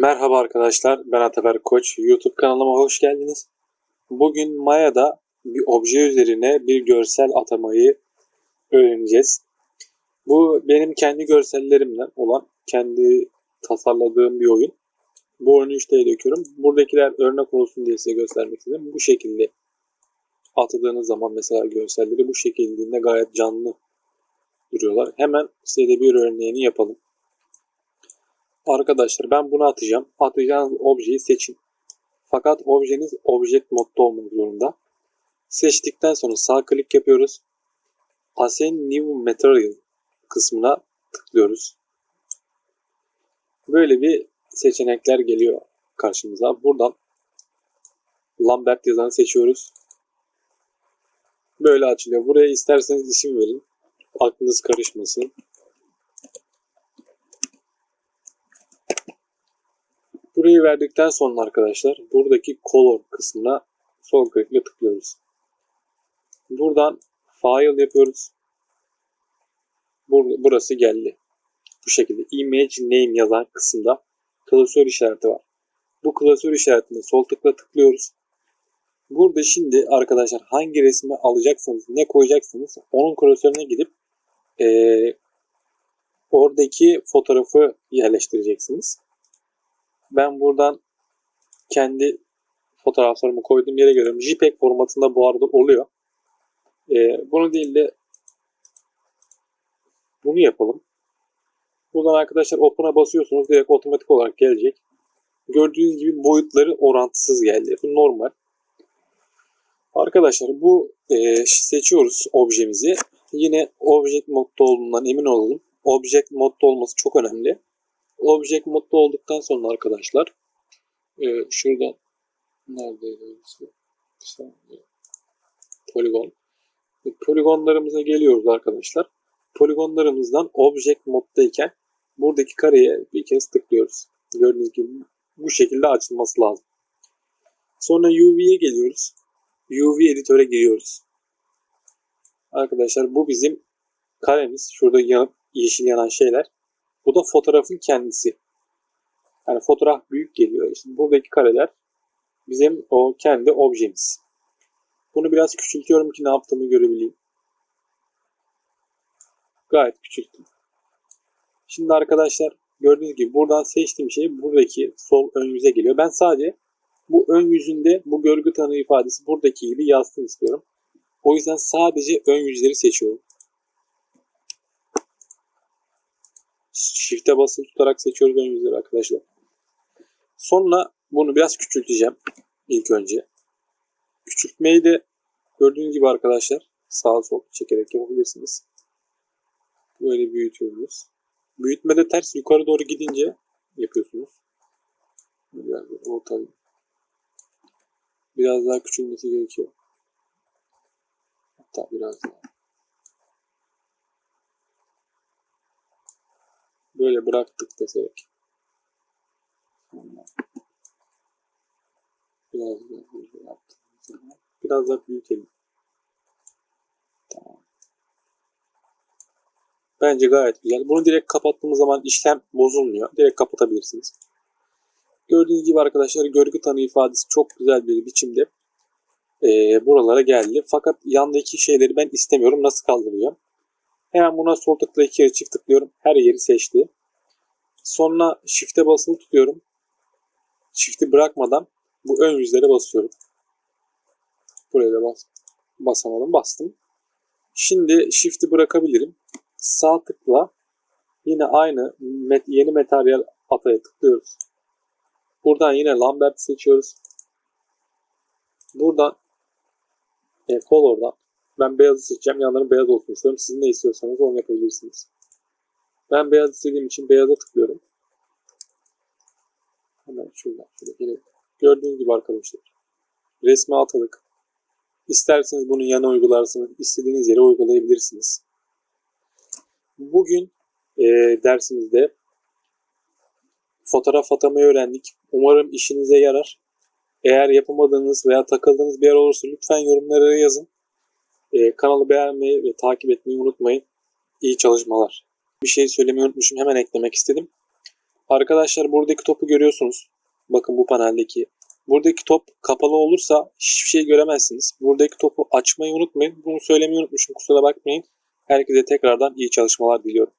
Merhaba arkadaşlar, ben Ataber Koç. YouTube kanalıma hoş geldiniz. Bugün Maya'da bir obje üzerine bir görsel atamayı öğreneceğiz. Bu benim kendi görsellerimden olan, kendi tasarladığım bir oyun. Bu oyunu 3D'ye döküyorum. Buradakiler örnek olsun diye size göstermek istedim. Bu şekilde atadığınız zaman mesela görselleri bu şekilde gayet canlı duruyorlar. Hemen size de bir örneğini yapalım. Arkadaşlar ben bunu atacağım. Atacağınız objeyi seçin. Fakat objeniz object modda olmak zorunda. Seçtikten sonra sağ klik yapıyoruz. Assign New Material kısmına tıklıyoruz. Böyle bir seçenekler geliyor karşımıza. Buradan Lambert yazanı seçiyoruz. Böyle açılıyor. Buraya isterseniz isim verin. Aklınız karışmasın. Burayı verdikten sonra arkadaşlar buradaki color kısmına sol klikle tıklıyoruz. Buradan file yapıyoruz. Bur burası geldi. Bu şekilde image name yazan kısımda klasör işareti var. Bu klasör işaretine sol tıkla tıklıyoruz. Burada şimdi arkadaşlar hangi resmi alacaksanız, ne koyacaksınız onun klasörüne gidip ee, oradaki fotoğrafı yerleştireceksiniz. Ben buradan kendi fotoğraflarımı koyduğum yere göre JPEG formatında bu arada oluyor. Ee, bunu değil de bunu yapalım. Buradan arkadaşlar Open'a basıyorsunuz. Direkt otomatik olarak gelecek. Gördüğünüz gibi boyutları orantısız geldi. Bu normal. Arkadaşlar bu e, seçiyoruz objemizi. Yine object modda olduğundan emin olalım. Object modda olması çok önemli. Object modda olduktan sonra arkadaşlar e, şuradan neredeydi. Poligon. E, poligonlarımıza geliyoruz arkadaşlar. Poligonlarımızdan object moddayken buradaki kareye bir kez tıklıyoruz. Gördüğünüz gibi bu şekilde açılması lazım. Sonra UV'ye geliyoruz. UV editöre giriyoruz. Arkadaşlar bu bizim karemiz. Şurada yanıp yeşil yanan şeyler. Bu da fotoğrafın kendisi. Yani fotoğraf büyük geliyor. İşte buradaki kareler bizim o kendi objemiz. Bunu biraz küçültüyorum ki ne yaptığımı görebileyim. Gayet küçülttüm. Şimdi arkadaşlar gördüğünüz gibi buradan seçtiğim şey buradaki sol ön yüze geliyor. Ben sadece bu ön yüzünde bu görgü tanığı ifadesi buradaki gibi yazsın istiyorum. O yüzden sadece ön yüzleri seçiyorum. Shift'e basılı tutarak seçiyoruz ön arkadaşlar. Sonra bunu biraz küçülteceğim ilk önce. Küçültmeyi de gördüğünüz gibi arkadaşlar sağa sol çekerek yapabilirsiniz. Böyle büyütüyoruz. Büyütmede ters yukarı doğru gidince yapıyorsunuz. Biraz orta Biraz daha küçülmesi gerekiyor. Hatta biraz daha. Böyle bıraktık desek. Biraz daha yaptık. Biraz daha büyütelim. Tamam. Bence gayet güzel. Bunu direkt kapattığımız zaman işlem bozulmuyor. Direkt kapatabilirsiniz. Gördüğünüz gibi arkadaşlar görgü tanı ifadesi çok güzel bir biçimde e, buralara geldi. Fakat yandaki şeyleri ben istemiyorum. Nasıl kaldıracağım? Hemen buna sol tıkla iki kere çift tıklıyorum. Her yeri seçti. Sonra shift'e basılı tutuyorum. Shift'i bırakmadan bu ön yüzlere basıyorum. Buraya da bas basamadım. Bastım. Şimdi shift'i bırakabilirim. Sağ tıkla yine aynı met yeni materyal ataya tıklıyoruz. Buradan yine Lambert seçiyoruz. Buradan e, Color'dan ben beyazı seçeceğim. Yanların beyaz olsun istiyorum. Siz ne istiyorsanız onu yapabilirsiniz. Ben beyaz istediğim için beyaza tıklıyorum. Hemen şuradan şöyle gelelim. Gördüğünüz gibi arkadaşlar. Resmi atalık. İsterseniz bunu yana uygularsınız. istediğiniz yere uygulayabilirsiniz. Bugün e, dersimizde fotoğraf atamayı öğrendik. Umarım işinize yarar. Eğer yapamadığınız veya takıldığınız bir yer olursa lütfen yorumlara yazın. Ee, kanalı beğenmeyi ve takip etmeyi unutmayın. İyi çalışmalar. Bir şey söylemeyi unutmuşum. Hemen eklemek istedim. Arkadaşlar buradaki topu görüyorsunuz. Bakın bu paneldeki. Buradaki top kapalı olursa hiçbir şey göremezsiniz. Buradaki topu açmayı unutmayın. Bunu söylemeyi unutmuşum. Kusura bakmayın. Herkese tekrardan iyi çalışmalar diliyorum.